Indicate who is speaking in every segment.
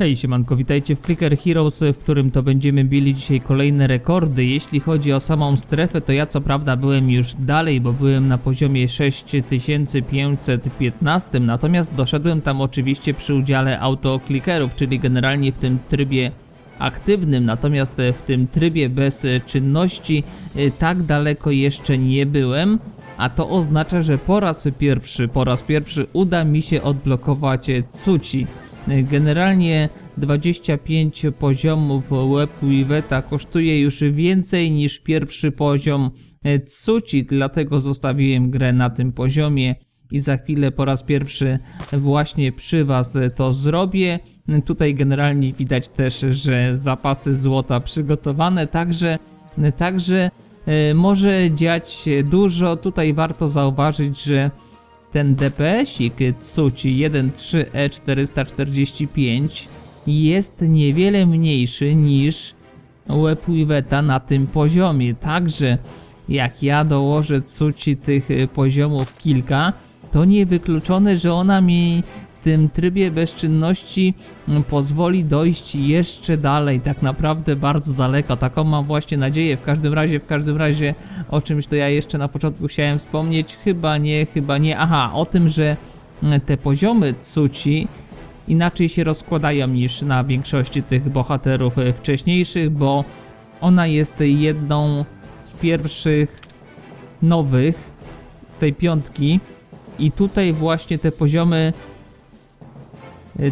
Speaker 1: Hej siemanko, witajcie w Clicker Heroes, w którym to będziemy bili dzisiaj kolejne rekordy. Jeśli chodzi o samą strefę, to ja co prawda byłem już dalej, bo byłem na poziomie 6515, natomiast doszedłem tam oczywiście przy udziale autoklikerów, czyli generalnie w tym trybie aktywnym, natomiast e, w tym trybie bez e, czynności e, tak daleko jeszcze nie byłem, a to oznacza, że po raz pierwszy, po raz pierwszy uda mi się odblokować Cuci. E, Generalnie 25 poziomów WebWiveta kosztuje już więcej niż pierwszy poziom e, Cuci, dlatego zostawiłem grę na tym poziomie i za chwilę po raz pierwszy właśnie przy Was to zrobię. Tutaj generalnie widać też, że zapasy złota przygotowane, także, także e, może dziać się dużo. Tutaj warto zauważyć, że ten DPS-ik Tsuchi 1.3E445 jest niewiele mniejszy niż Webwiveta na tym poziomie. Także jak ja dołożę Tsuchi tych y, poziomów kilka, to niewykluczone, że ona mi tym trybie bezczynności pozwoli dojść jeszcze dalej, tak naprawdę bardzo daleko. Taką mam właśnie nadzieję. W każdym razie, w każdym razie o czymś to ja jeszcze na początku chciałem wspomnieć. Chyba nie, chyba nie. Aha, o tym, że te poziomy Tsuchi inaczej się rozkładają niż na większości tych bohaterów wcześniejszych, bo ona jest jedną z pierwszych nowych z tej piątki i tutaj właśnie te poziomy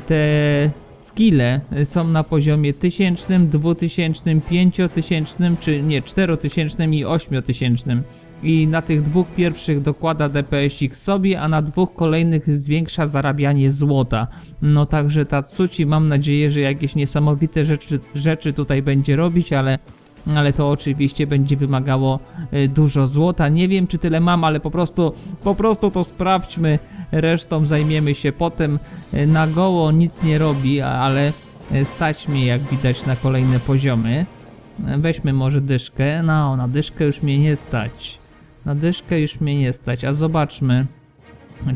Speaker 1: te skille są na poziomie 1000, 2000, 5000 czy nie 4000 i 8000 i na tych dwóch pierwszych dokłada DPS-ik sobie, a na dwóch kolejnych zwiększa zarabianie złota. No także ta Tsuchi mam nadzieję, że jakieś niesamowite rzeczy, rzeczy tutaj będzie robić, ale ale to oczywiście będzie wymagało e, dużo złota. Nie wiem czy tyle mam, ale po prostu po prostu to sprawdźmy. Resztą zajmiemy się potem. E, Na goło nic nie robi, ale e, stać mnie jak widać na kolejne poziomy. Weźmy może dyszkę. No, na dyszkę już mnie nie stać. Na dyszkę już mnie nie stać, a zobaczmy.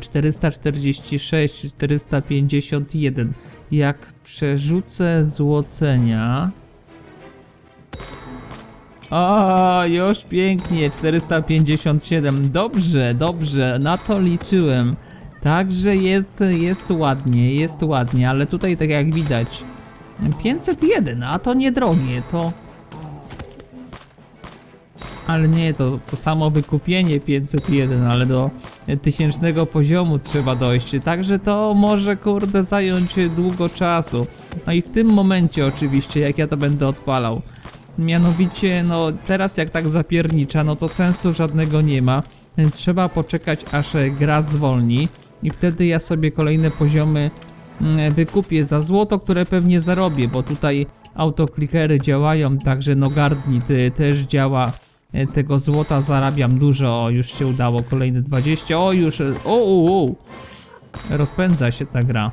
Speaker 1: 446, 451. Jak przerzucę złocenia. O, już pięknie, 457. Dobrze, dobrze, na to liczyłem. Także jest, jest ładnie, jest ładnie, ale tutaj tak jak widać 501, a to niedrogie, to... Ale nie, to, to samo wykupienie 501, ale do tysięcznego poziomu trzeba dojść, także to może kurde zająć długo czasu. No i w tym momencie oczywiście, jak ja to będę odpalał, Mianowicie, no teraz jak tak zapiernicza, no to sensu żadnego nie ma. Trzeba poczekać aż e, gra zwolni i wtedy ja sobie kolejne poziomy mm, wykupię za złoto, które pewnie zarobię, bo tutaj autoklikery działają, także Nogardnit y, też działa. E, Tego złota zarabiam dużo, o już się udało, kolejne 20, o już, e, o, o, o. rozpędza się ta gra.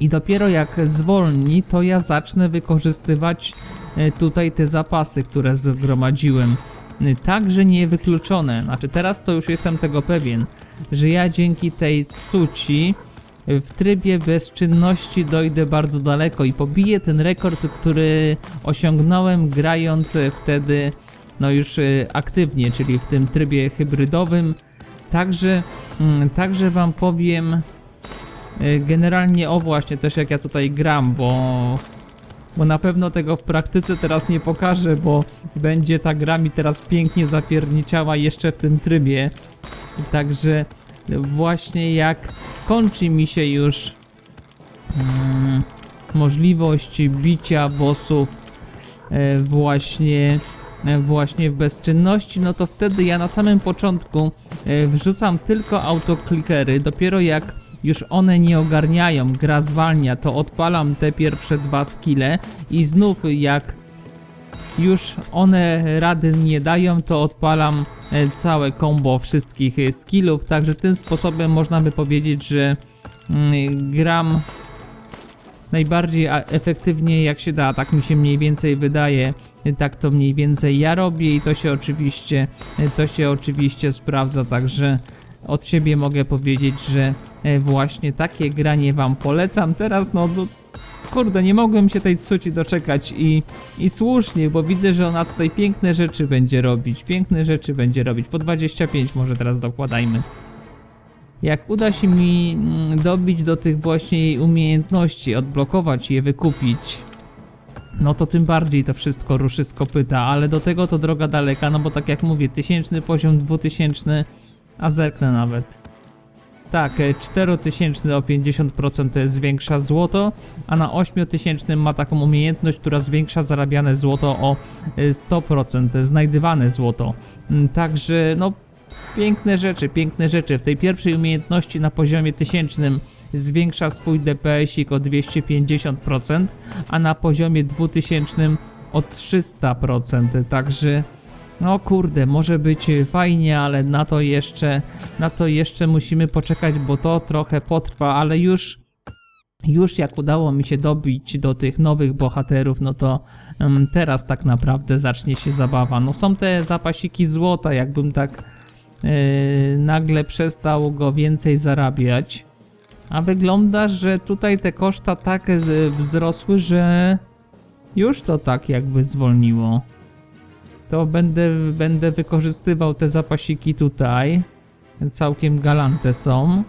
Speaker 1: I dopiero jak zwolni, to ja zacznę wykorzystywać e, tutaj te zapasy, które zgromadziłem. E, Także niewykluczone. Znaczy teraz to już jestem tego pewien, że ja dzięki tej Tsuci e, w trybie bezczynności dojdę bardzo daleko i pobiję ten rekord, który osiągnąłem grając e, wtedy no już e, aktywnie, czyli w tym trybie hybrydowym. Także, mm, także wam powiem, Generalnie o właśnie też jak ja tutaj gram, bo bo na pewno tego w praktyce teraz nie pokażę, bo będzie ta gra mi teraz pięknie zapierniczała jeszcze w tym trybie. Także właśnie jak kończy mi się już mm, możliwość bicia bossów e, właśnie e, właśnie w bezczynności, no to wtedy ja na samym początku e, wrzucam tylko autoklikery, dopiero jak już one nie ogarniają, gra zwalnia, to odpalam te pierwsze dwa skille i znów jak już one rady nie dają, to odpalam e, całe combo wszystkich e, skillów, także tym sposobem można by powiedzieć, że mm, gram najbardziej efektywnie jak się da, tak mi się mniej więcej wydaje. E, Tak to mniej więcej ja robię i to się oczywiście to się oczywiście sprawdza, także od siebie mogę powiedzieć, że e, właśnie takie granie wam polecam. Teraz no, no kurde, nie mogłem się tej Tsuci doczekać i, i słusznie, bo widzę, że ona tutaj piękne rzeczy będzie robić, piękne rzeczy będzie robić, po 25 może teraz dokładajmy. Jak uda się mi mm, dobić do tych właśnie jej umiejętności, odblokować je, wykupić, no to tym bardziej to wszystko ruszy z kopyta, ale do tego to droga daleka, no bo tak jak mówię, tysięczny poziom, dwutysięczny, a zerknę nawet. Tak, e, 4000 o 50% zwiększa złoto, a na 8000 ma taką umiejętność, która zwiększa zarabiane złoto o e, 100%, znajdywane złoto. Mm, Także no piękne rzeczy, piękne rzeczy. W tej pierwszej umiejętności na poziomie tysięcznym zwiększa swój DPS-ik o 250%, a na poziomie 2000 o 300%. Także no kurde, może być e, fajnie, ale na to jeszcze na to jeszcze musimy poczekać, bo to trochę potrwa, ale już już jak udało mi się dobić do tych nowych bohaterów, no to em, teraz tak naprawdę zacznie się zabawa. No są te zapasiki złota, jakbym tak e, nagle przestał go więcej zarabiać. A wygląda, że tutaj te koszta tak z- wzrosły, że już to tak jakby zwolniło. To będę, będę wykorzystywał te zapasiki tutaj. Całkiem galante są.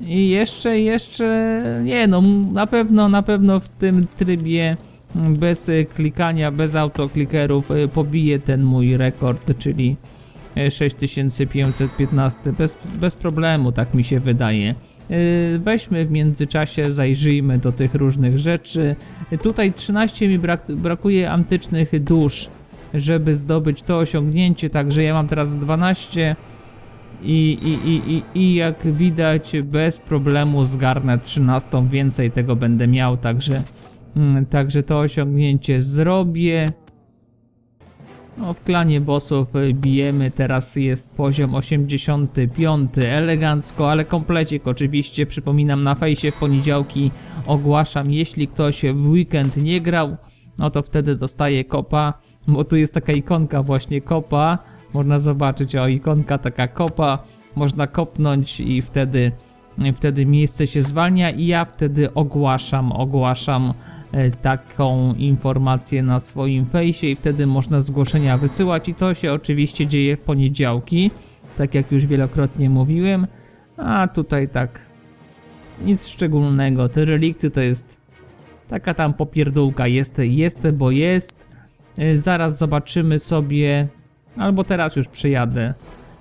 Speaker 1: I jeszcze, jeszcze, nie no, na pewno, na pewno w tym trybie mm, bez y, klikania, bez autoklikerów y, pobiję ten mój rekord, czyli y, 6515 bez, bez problemu, tak mi się wydaje. Y, Weźmy w międzyczasie, zajrzyjmy do tych różnych rzeczy. Y, Tutaj 13 mi brak, brakuje antycznych dusz, żeby zdobyć to osiągnięcie, także ja mam teraz 12 i, i, i, i, i jak widać bez problemu zgarnę 13, więcej tego będę miał, także, mm, także to osiągnięcie zrobię. No, w klanie bossów bijemy, teraz jest poziom 85, elegancko, ale komplecik oczywiście, przypominam na fejsie w poniedziałki. Ogłaszam, jeśli ktoś w weekend nie grał, no to wtedy dostaje kopa, bo tu jest taka ikonka właśnie kopa, można zobaczyć, o ikonka taka kopa, można kopnąć i wtedy, wtedy miejsce się zwalnia. I ja wtedy ogłaszam, ogłaszam e, taką informację na swoim fejsie i wtedy można zgłoszenia wysyłać. I to się oczywiście dzieje w poniedziałki, tak jak już wielokrotnie mówiłem, a tutaj tak nic szczególnego, te relikty to jest taka tam popierdółka, jest, jest, bo jest, zaraz zobaczymy sobie, albo teraz już przejadę.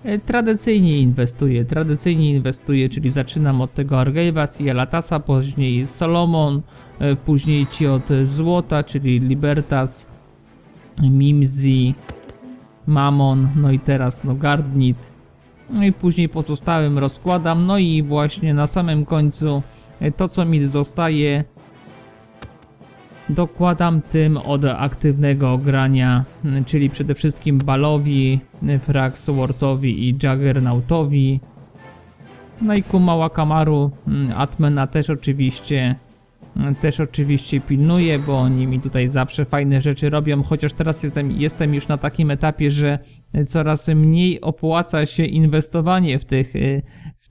Speaker 1: E, Tradycyjnie inwestuję, tradycyjnie inwestuję, czyli zaczynam od tego Argeiva, Latasa, później Solomon, e, później ci od Złota, czyli Libertas, Mimzi, Mamon, no i teraz no Gardnit. No i później pozostałym rozkładam, no i właśnie na samym końcu e, to co mi zostaje dokładam tym od aktywnego grania, czyli przede wszystkim Balowi, Fraxworthowi i Juggernautowi. No i Kumała Kamaru, też oczywiście też oczywiście pilnuję, bo oni mi tutaj zawsze fajne rzeczy robią, chociaż teraz jestem, jestem już na takim etapie, że coraz mniej opłaca się inwestowanie w tych,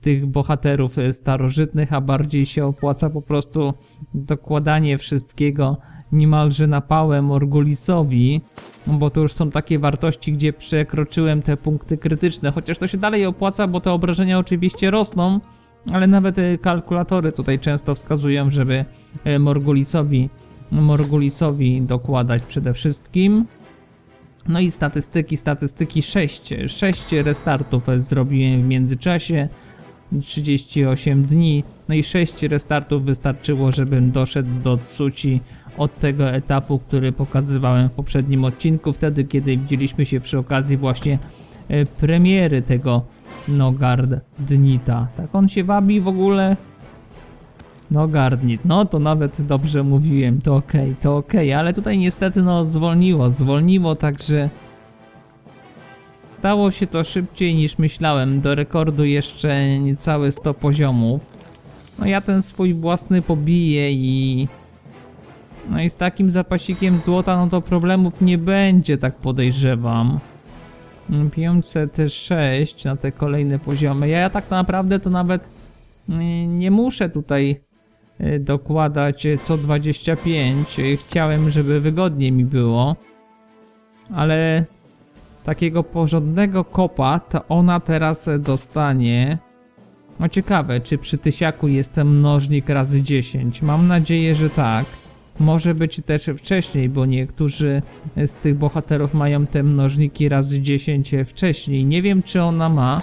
Speaker 1: tych bohaterów starożytnych, a bardziej się opłaca po prostu dokładanie wszystkiego niemalże na pałę Morgulisowi, bo to już są takie wartości, gdzie przekroczyłem te punkty krytyczne, chociaż to się dalej opłaca, bo te obrażenia oczywiście rosną, ale nawet y, kalkulatory tutaj często wskazują, żeby y, Morgulisowi, Morgulisowi dokładać przede wszystkim. No i statystyki, statystyki 6, 6 restartów zrobiłem w międzyczasie, 38 dni, no i 6 restartów wystarczyło, żebym doszedł do Tsuci od tego etapu, który pokazywałem w poprzednim odcinku, wtedy kiedy widzieliśmy się przy okazji właśnie e, premiery tego Nogard Dnita. Tak on się wabi w ogóle? Nogardnit, no to nawet dobrze mówiłem, to okej, to okej, ale tutaj niestety no zwolniło, zwolniło, także stało się to szybciej niż myślałem, do rekordu jeszcze niecałe 100 poziomów. No ja ten swój własny pobiję i... No i z takim zapasikiem złota no to problemów nie będzie, tak podejrzewam. 506 na te kolejne poziomy. Ja tak naprawdę to nawet nie, nie muszę tutaj e, dokładać e, co 25. E, Chciałem, żeby wygodniej mi było, ale takiego porządnego kopa to ona teraz dostanie. No ciekawe, czy przy tysiaku jest ten mnożnik razy 10. Mam nadzieję, że tak. Może być też wcześniej, bo niektórzy z tych bohaterów mają te mnożniki razy 10 wcześniej. Nie wiem, czy ona ma.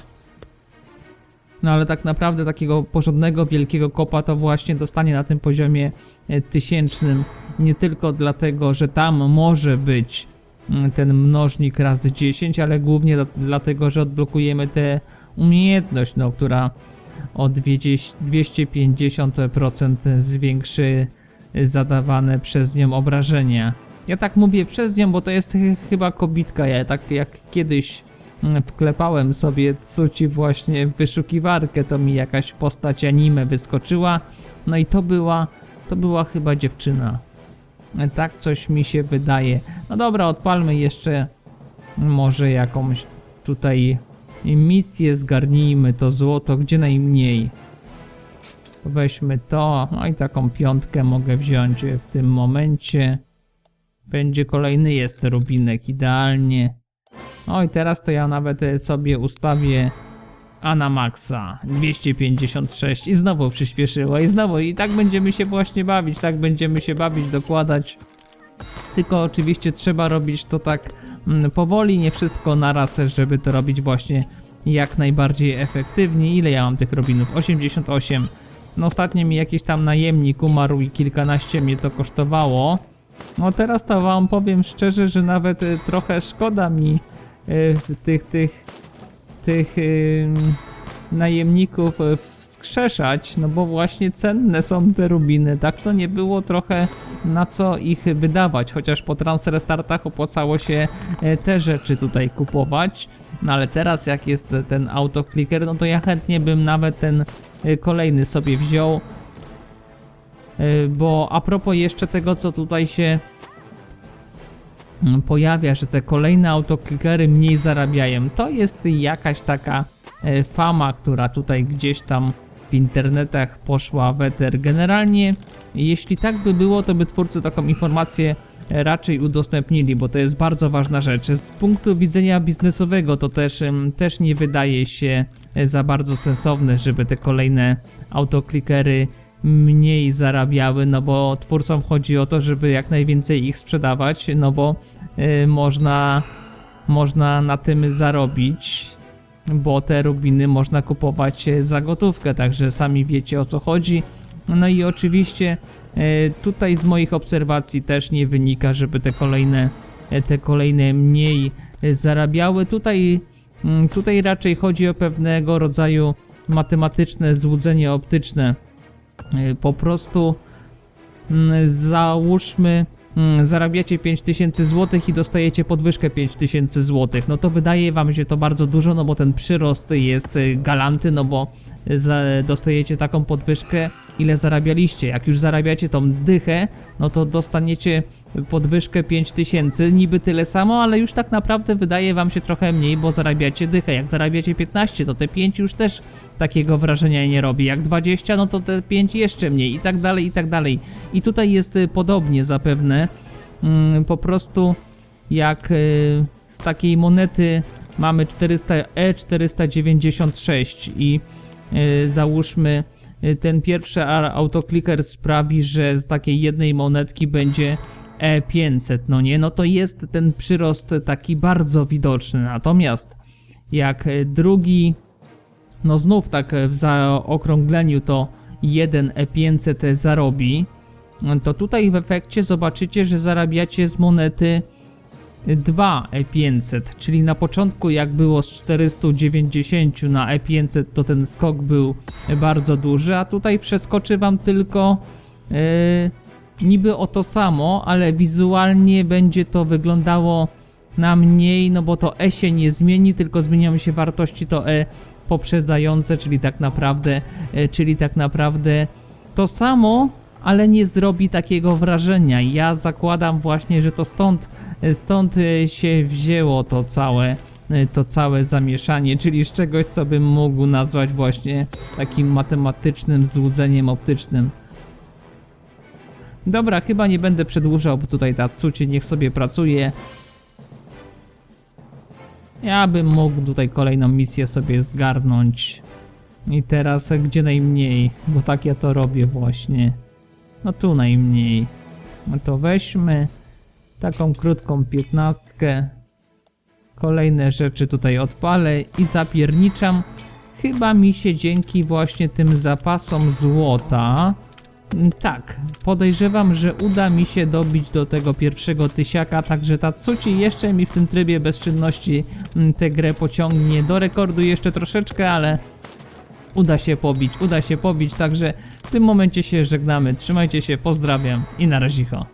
Speaker 1: No ale tak naprawdę takiego porządnego, wielkiego kopa to właśnie dostanie na tym poziomie e, tysięcznym. Nie tylko dlatego, że tam może być mm, ten mnożnik razy 10, ale głównie dla- dlatego, że odblokujemy tę umiejętność, no, która o 20 250% zwiększy zadawane przez nią obrażenia. Ja tak mówię przez nią, bo to jest ch- chyba kobitka. Ja tak jak kiedyś mm, wklepałem sobie cuci właśnie w wyszukiwarkę, to mi jakaś postać anime wyskoczyła. No i to była, to była chyba dziewczyna. Tak coś mi się wydaje. No dobra, odpalmy jeszcze może jakąś tutaj misję, zgarnijmy to złoto, gdzie najmniej. Weźmy to, no i taką piątkę mogę wziąć w tym momencie. Będzie kolejny jest rubinek, idealnie. No i teraz to ja nawet e, sobie ustawię a na maksa 256 i znowu przyspieszyło i znowu i tak będziemy się właśnie bawić, tak będziemy się bawić, dokładać. Tylko oczywiście trzeba robić to tak mm, powoli, nie wszystko naraz, żeby to robić właśnie jak najbardziej efektywnie. Ile ja mam tych robinów? 88. No ostatnio mi jakiś tam najemnik umarł i kilkanaście mnie to kosztowało. No teraz to wam powiem szczerze, że nawet y, trochę szkoda mi y, tych, tych, tych ym, najemników y, wskrzeszać, no bo właśnie cenne są te rubiny, tak to nie było trochę na co ich wydawać, chociaż po transfer startach opłacało się e, te rzeczy tutaj kupować, no ale teraz jak jest ten autoclicker, no to ja chętnie bym nawet ten kolejny sobie wziął, E, bo a propos jeszcze tego co tutaj się mm, pojawia, że te kolejne autoklikery mniej zarabiają. To jest jakaś taka e, fama, która tutaj gdzieś tam w internetach poszła w eter. Generalnie, jeśli tak by było, to by twórcy taką informację e, raczej udostępnili, bo to jest bardzo ważna rzecz. Z punktu widzenia biznesowego to też, też nie wydaje się e, za bardzo sensowne, żeby te kolejne autoklikery mniej zarabiały, no bo twórcom chodzi o to, żeby jak najwięcej ich sprzedawać, no bo y, można, można na tym zarobić, bo te rubiny można kupować e, za gotówkę, także sami wiecie o co chodzi. No i oczywiście tutaj z moich obserwacji też nie wynika, żeby te kolejne, e, te kolejne mniej e, zarabiały. Tutaj, mm, tutaj raczej chodzi o pewnego rodzaju matematyczne złudzenie optyczne. E, Po prostu mm, załóżmy mm, zarabiacie 5000 zł i dostajecie podwyżkę 5000 zł. No to wydaje wam się to bardzo dużo, no bo ten przyrost jest galanty, no bo dostajecie taką podwyżkę, ile zarabialiście. Jak już zarabiacie tą dychę, no to dostaniecie podwyżkę 5000, niby tyle samo, ale już tak naprawdę wydaje wam się trochę mniej, bo zarabiacie dychę. Jak zarabiacie 15, to te 5 już też takiego wrażenia nie robi. Jak 20, no to te 5 jeszcze mniej i tak dalej, i tak dalej. I tutaj jest y, podobnie zapewne. Mm, po prostu jak y, z takiej monety mamy 400 E496 i załóżmy y, ten pierwszy a- autoclicker sprawi, że z takiej jednej monetki będzie E500, no nie? No to jest ten przyrost taki bardzo widoczny. Natomiast jak y, drugi no znów tak w zaokrągleniu to 1 E500 zarobi, to tutaj w efekcie zobaczycie, że zarabiacie z monety 2 E500, czyli na początku jak było z 490 na E500 to ten skok był bardzo duży, a tutaj przeskoczy wam tylko yy, niby o to samo, ale wizualnie będzie to wyglądało na mniej, no bo to E się nie zmieni, tylko zmienią się wartości to E poprzedzające, czyli tak naprawdę, e, czyli tak naprawdę to samo, ale nie zrobi takiego wrażenia. Ja zakładam właśnie, że to stąd, stąd e, się wzięło to całe, e, to całe zamieszanie, czyli z czegoś, co bym mógł nazwać właśnie takim matematycznym złudzeniem optycznym. Dobra, chyba nie będę przedłużał, bo tutaj ta Tsuci niech sobie pracuje. Ja bym mógł tutaj kolejną misję sobie zgarnąć. I teraz e, gdzie najmniej, bo tak ja to robię właśnie. No tu najmniej. No to weźmy taką krótką piętnastkę. Kolejne rzeczy tutaj odpalę i zapierniczam. Chyba mi się dzięki właśnie tym zapasom złota. mm, Tak, podejrzewam, że uda mi się dobić do tego pierwszego tysiaka, także ta Tsuci jeszcze mi w tym trybie bezczynności mm, tę grę pociągnie do rekordu jeszcze troszeczkę, ale uda się pobić, uda się pobić, także tym momencie się żegnamy. Trzymajcie się, pozdrawiam i na razicho.